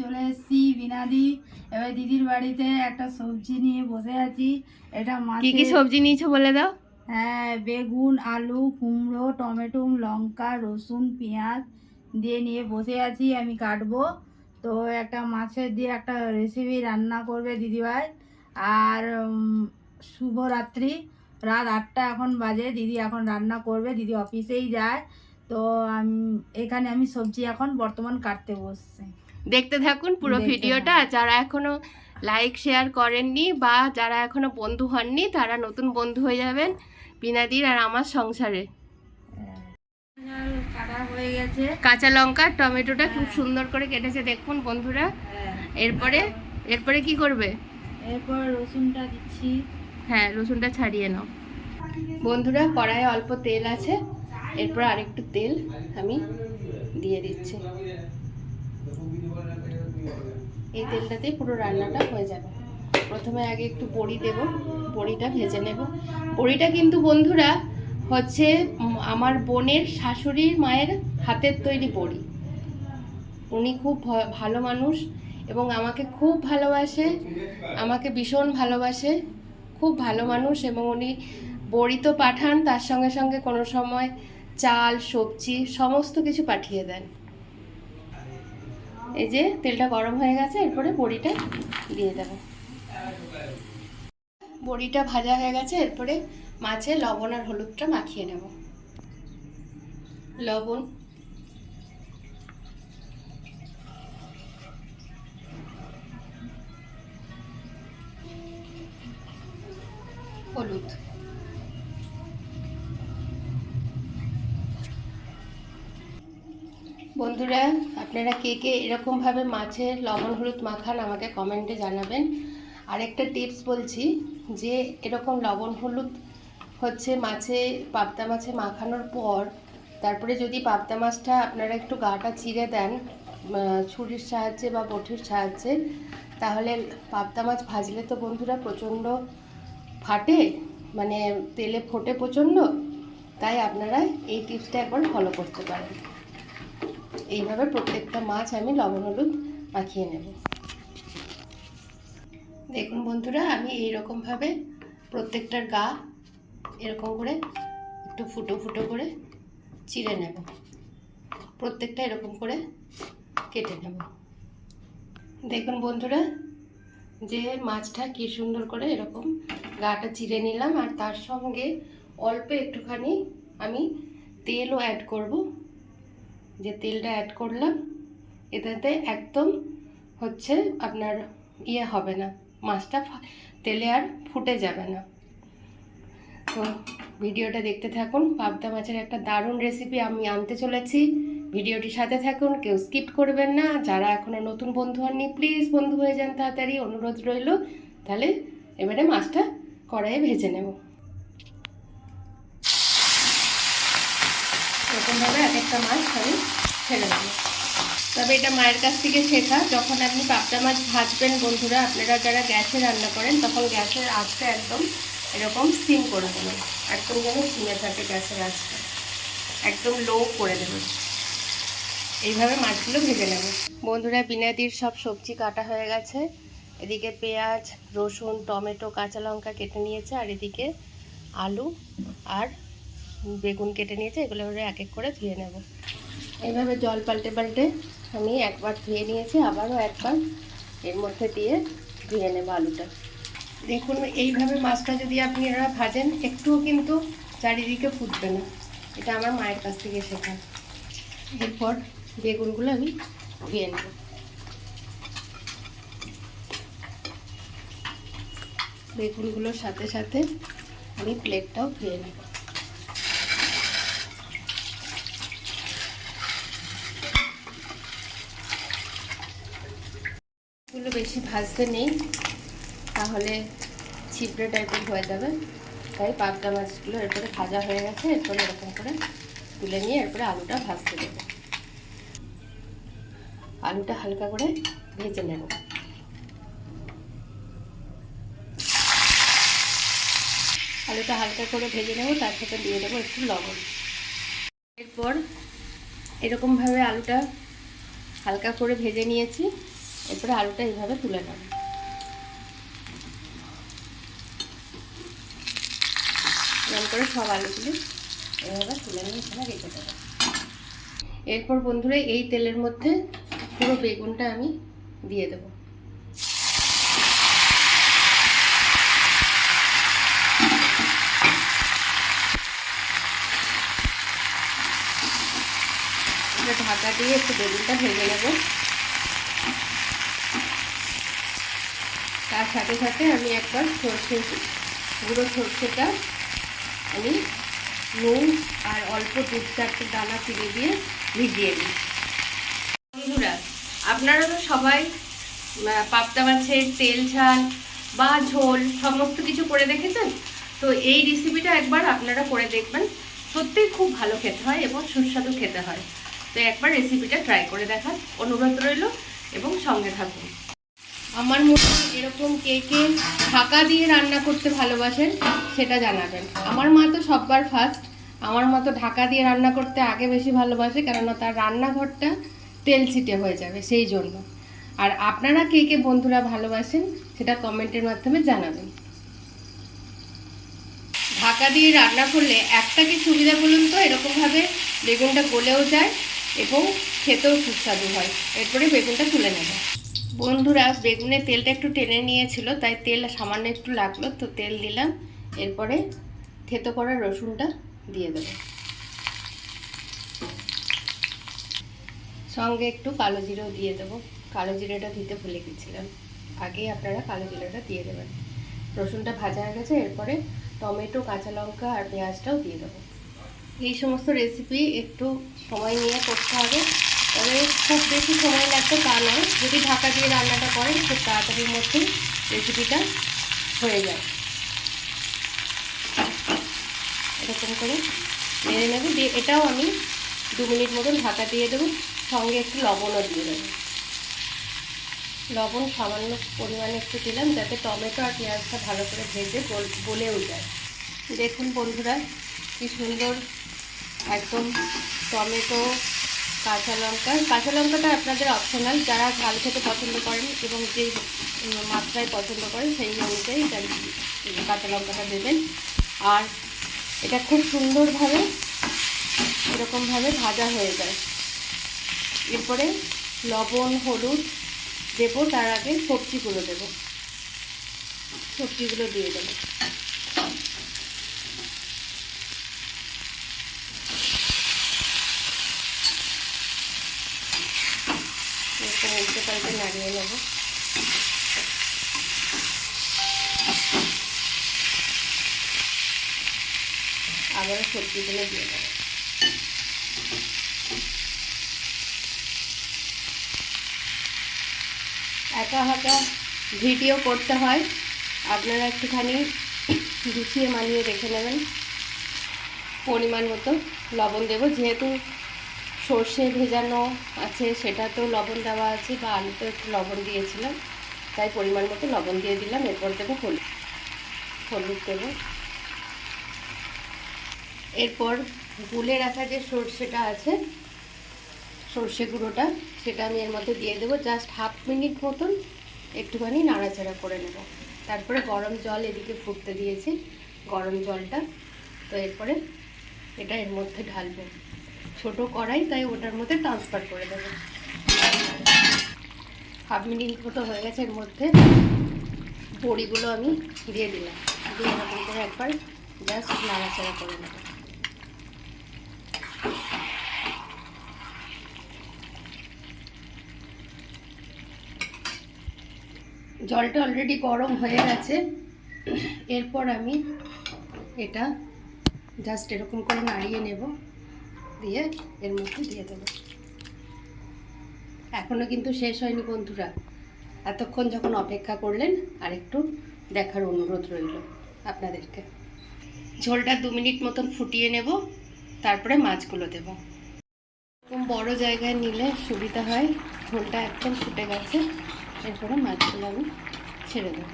চলে এসেছি বিনাদি। এবার দিদির বাড়িতে একটা সবজি নিয়ে বসে আছি। এটা কি কি সবজি নিয়েছো বলে দাও। হ্যাঁ বেগুন আলু কুমড়ো টমেটো লঙ্কা রসুন পেঁয়াজ দিয়ে নিয়ে বসে আছি আমি কাটবো। তো একটা মাছের দিয়ে একটা রেসিপি রান্না করবে দিদিভাই। আর শুভরাত্রি। রাত আটটা এখন বাজে দিদি এখন রান্না করবে দিদি অফিসেই যায়। তো আমি এখানে আমি সবজি এখন বর্তমান কাটতে বসছি। দেখতে থাকুন পুরো ভিডিওটা। যারা এখনও লাইক শেয়ার করেননি বা যারা এখনও বন্ধু হননি তারা নতুন বন্ধু হয়ে যাবেন বিনাদির আর আমার সংসারে। হ্যাঁ। হয়ে গেছে কাঁচা লঙ্কা টমেটোটা খুব সুন্দর করে কেটেছে দেখুন বন্ধুরা। হ্যাঁ। এরপরে এরপরে কি করবে? এরপর রসুনটা দিচ্ছি। হ্যাঁ রসুনটা ছাড়িয়ে নাও। বন্ধুরা কড়াইয়ে অল্প তেল আছে। এরপর আরেকটু তেল আমি দিয়ে দিচ্ছি। এই তেলটাতেই পুরো রান্নাটা হয়ে যাবে। প্রথমে আগে একটু বড়ি দেব, বড়িটা ভেজে নেব। বড়িটা কিন্তু বন্ধুরা হচ্ছে আমার বোনের শাশুড়ির মায়ের হাতের তৈরি বড়ি। উনি খুব ভালো মানুষ এবং আমাকে খুব ভালোবাসে, আমাকে ভীষণ ভালোবাসে, খুব ভালো মানুষ এবং উনি বড়ি তো পাঠান, তার সঙ্গে সঙ্গে কোনো সময় চাল, সবজি, সমস্ত কিছু পাঠিয়ে দেন। এই যে তেলটা গরম হয়ে গেছে, এরপরে বড়িটা দিয়ে দেব। বড়িটা ভাজা হয়ে গেছে, এরপরে মাছে লবণ আর হলুদটা মাখিয়ে নেব। লবণ। হলুদ। বন্ধুরা, আপনারা কে কে এরকমভাবে মাছের লবণ হলুদ মাখান আমাকে কমেন্টে জানাবেন। আরেকটা টিপস বলছি যে, এরকম লবণ হলুদ হচ্ছে মাছে, পাবদা মাছে মাখানোর পর, তারপরে যদি পাবদা মাছটা আপনারা একটু গাটা চিরে দেন ছুরির সাহায্যে বা বটির সাহায্যে, তাহলে পাবদা মাছ ভাজলে তো বন্ধুরা প্রচণ্ড ফাটে মানে তেলে ফোটে প্রচণ্ড, তাই আপনারা এই টিপসটা একবার ফলো করতে পারেন। এইভাবে প্রত্যেকটা মাছ আমি লবণ হলুদ মাখিয়ে নেব। দেখুন বন্ধুরা, আমি এই এইরকমভাবে প্রত্যেকটার গা এরকম করে একটু ফুটো ফুটো করে চিড়ে নেব। প্রত্যেকটা এরকম করে কেটে নেব। দেখুন বন্ধুরা, যে মাছটা কি সুন্দর করে এরকম গাটা চিড়ে নিলাম, আর তার সঙ্গে অল্প একটুখানি আমি তেলও অ্যাড করব। যে তেলটা অ্যাড করলাম, এটাতে একদম হচ্ছে আপনার ইয়ে হবে না, মাছটা তেলে আর ফুটে যাবে না। তো ভিডিওটা দেখতে থাকুন, পাবদা মাছের একটা দারুণ রেসিপি আমি আনতে চলেছি। ভিডিওটির সাথে থাকুন, কেউ স্কিপ করবেন না। যারা এখনও নতুন বন্ধু হননি প্লিজ বন্ধু হয়ে যান তাড়াতাড়ি। অনুরোধ রইল, তাহলে এবারে মাছটা কড়াইয়ে ভেজে নেব। এরকমভাবে এক একটা মাছ আমি ছেড়ে দেবো। তবে এটা মায়ের কাছ থেকে শেখা। যখন আপনি পাবদা মাছ ভাজবেন, বন্ধুরা, আপনারা যারা গ্যাসে রান্না করেন, তখন গ্যাসের আঁচটা একদম এরকম সিম করে দেবেন। একদম যেন সিমে থাকে গ্যাসের আঁচটা। একদম লো করে দেবেন। এইভাবে মাছগুলো ভেজে নেব। বন্ধুরা, বিনাদির সব সবজি কাটা হয়ে গেছে। এদিকে পেঁয়াজ, রসুন, টমেটো, কাঁচা লঙ্কা কেটে নিয়েছে। আর এদিকে আলু আর বেগুন কেটে নিয়েছে, এগুলো এক এক করে ধুয়ে নেব। এইভাবে জল পাল্টে পাল্টে আমি একবার ধুয়ে নিয়েছি, আবারও একবার এর মধ্যে দিয়ে ধুয়ে নেব আলুটা। দেখুন, এইভাবে মাছটা যদি আপনি এরা ভাজেন, একটুও কিন্তু চারিদিকে ফুটবে না। এটা আমার মায়ের কাছ থেকে শেখা। এরপর বেগুনগুলো আমি ধুয়ে নেব। বেগুনগুলোর সাথে সাথে আমি প্লেটটাও ধুয়ে নেব এগুলো বেশি ভাজতে নেই, তাহলে ছিপড়ে টাইপের হয়ে যাবে। তাই পাবদা মাছগুলো এরপরে ভাজা হয়ে গেছে, এরপরে এরকম করে তুলে নিয়ে এরপরে আলুটা ভাজতে দেবো। আলুটা হালকা করে ভেজে নেব। আলুটা হালকা করে ভেজে নেব, তার সাথে দিয়ে দেবো একটু লবণ। এরপর এরকমভাবে আলুটা হালকা করে ভেজে নিয়েছি। এরপরে আলুটা এইভাবে তুলে নেব। এরকম করে সব আলুগুলি এভাবে তুলে নিয়ে এখানে রেখে দেবো। এরপর বন্ধুরা এই তেলের মধ্যে পুরো বেগুনটা আমি দিয়ে দেবো। ঢাকা দিয়ে একটু বেগুনটা ভেজে নেব। তার সাথে সাথে আমি একবার সর্ষে গুঁড়ো সর্ষেটা আমি নুন আর অল্প দু চারটে দানা ফিরে দিয়ে ভিজিয়ে নিই। বন্ধুরা, আপনারা তো সবাই পাবদা মাছের তেল ঝাল বা ঝোল সমস্ত কিছু করে দেখেছেন? তো এই রেসিপিটা একবার আপনারা করে দেখবেন। সত্যিই খুব ভালো খেতে হয় এবং সুস্বাদু খেতে হয়। তো একবার রেসিপিটা ট্রাই করে দেখার অনুরোধ রইল এবং সঙ্গে থাকুন। আমার মতো এরকম কে কে ঢাকা দিয়ে রান্না করতে ভালোবাসেন, সেটা জানাবেন। আমার মা তো সববার ফার্স্ট আমার মতো ঢাকা দিয়ে রান্না করতে আগে বেশি ভালোবাসে, কেননা তার রান্নাঘরটা তেল ছিটে হয়ে যাবে, সেই জন্য। আর আপনারা কে কে বন্ধুরা ভালোবাসেন, সেটা কমেন্টের মাধ্যমে জানাবেন। ঢাকা দিয়ে রান্না করলে একটা কি সুবিধা বলুন তো? এরকমভাবে বেগুনটা গলেও যায় এবং খেতেও সুস্বাদু হয়। এরপরে বেগুনটা তুলে নেব। বন্ধুরা বেগুনের তেলটা একটু টেনে নিয়েছিল, তাই তেল সামান্য একটু লাগল, তো তেল দিলাম। এরপরে থেতো করা রসুনটা দিয়ে দেবো। সঙ্গে একটু কালো জিরেও দিয়ে দেবো। কালো জিরেটা দিতে ভুলে গেছিলাম। আগে আপনারা কালো জিরেটা দিয়ে দেবেন। রসুনটা ভাজা হয়ে গেছে, এরপরে টমেটো, কাঁচা লঙ্কা আর পেঁয়াজটাও দিয়ে দেবো। এই সমস্ত রেসিপি একটু সময় নিয়ে করতে হবে। তবে খুব বেশি সময় লাগবে তা নয়। যদি ঢাকা দিয়ে রান্নাটা করেন, খুব তাড়াতাড়ির মধ্যেই রেসিপিটা হয়ে যায়। এরকম করে নেড়ে নেবে। দিয়ে এটাও আমি দু মিনিট মতন ঢাকা দিয়ে দেবো। সঙ্গে একটু লবণও দিয়ে দেবো। লবণ সামান্য পরিমাণে একটু দিলাম, যাতে টমেটো আর পেঁয়াজটা ভালো করে ভেজে গল- গলেও যায়। দেখুন বন্ধুরা, কি সুন্দর একদম টমেটো কাঁচা লঙ্কা। কাঁচা লঙ্কাটা আপনাদের অপশনাল যারা ঝাল খেতে পছন্দ করেন এবং যে মাত্রায় পছন্দ করেন, সেই অনুযায়ী কাঁচা লঙ্কাটা দেবেন। আর এটা খুব সুন্দরভাবে, এরকমভাবে ভাজা হয়ে যায়। এরপরে লবণ, হলুদ দেবো, তার আগে সবজিগুলো দেবো। সবজিগুলো দিয়ে দেবো এরপর উল্টে পাল্টে নাড়িয়ে নেব। আবারও সবজিগুলো দিয়ে দেবো। একা হাঁকা ভিডিও করতে হয়, আপনারা একটুখানি গুছিয়ে মানিয়ে রেখে নেবেন। পরিমাণ মতো লবণ দেব, যেহেতু সর্ষে ভেজানো আছে, সেটাতেও লবণ দেওয়া আছে বা আলুতেও একটু লবণ দিয়েছিলাম। তাই পরিমাণ মতো লবণ দিয়ে দিলাম। এরপর দেবো হলুদ। হলুদ দেবো। এরপর গুলে রাখা যে সর্ষেটা আছে, সর্ষে গুঁড়োটা, সেটা আমি এর মধ্যে দিয়ে দেবো। জাস্ট হাফ মিনিট মতন একটুখানি নাড়াচাড়া করে নেব। তারপরে গরম জল এদিকে ফুটতে দিয়েছি, গরম জলটা। তো এরপরে এটা এর মধ্যে ঢালবো। ছোট কড়াই, তাই ওটার মধ্যে ট্রান্সফার করে দেবো। হাফ মিনিট মতো হয়ে গেছে এর মধ্যে। বড়িগুলো আমি দিয়ে দিলাম দিয়ে এরকম করে একবার জাস্ট নাড়াচাড়া করে নেব। জলটা অলরেডি গরম হয়ে গেছে। এরপর আমি এটা জাস্ট এরকম করে নাড়িয়ে নেব। দিয়ে এর মধ্যে দিয়ে দেব। এখনও কিন্তু শেষ হয়নি বন্ধুরা। এতক্ষণ যখন অপেক্ষা করলেন আর একটু দেখার অনুরোধ রইল আপনাদেরকে। ঝোলটা দু মিনিট মতন ফুটিয়ে নেব, তারপরে মাছগুলো দেব। এরকম বড় জায়গায় নিলে সুবিধা হয়। ঝোলটা একদম ফুটে গেছে। এরপরে মাছগুলো আমি ছেড়ে দেবো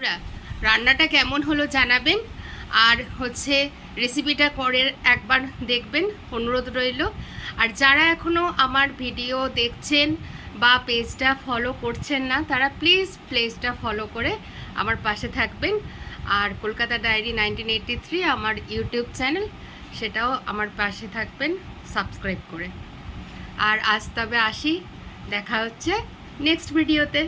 বন্ধুরা রান্নাটা কেমন হলো জানাবেন। আর হচ্ছে রেসিপিটা করে একবার দেখবেন, অনুরোধ রইল। আর যারা এখনও আমার ভিডিও দেখছেন বা পেজটা ফলো করছেন না, তারা প্লিজ প্লেজটা ফলো করে আমার পাশে থাকবেন। আর Kolkata diary nineteen eighty three আমার ইউটিউব চ্যানেল সেটাও আমার পাশে থাকবেন সাবস্ক্রাইব করে। আর আজ তবে আসি, দেখা হচ্ছে নেক্সট ভিডিওতে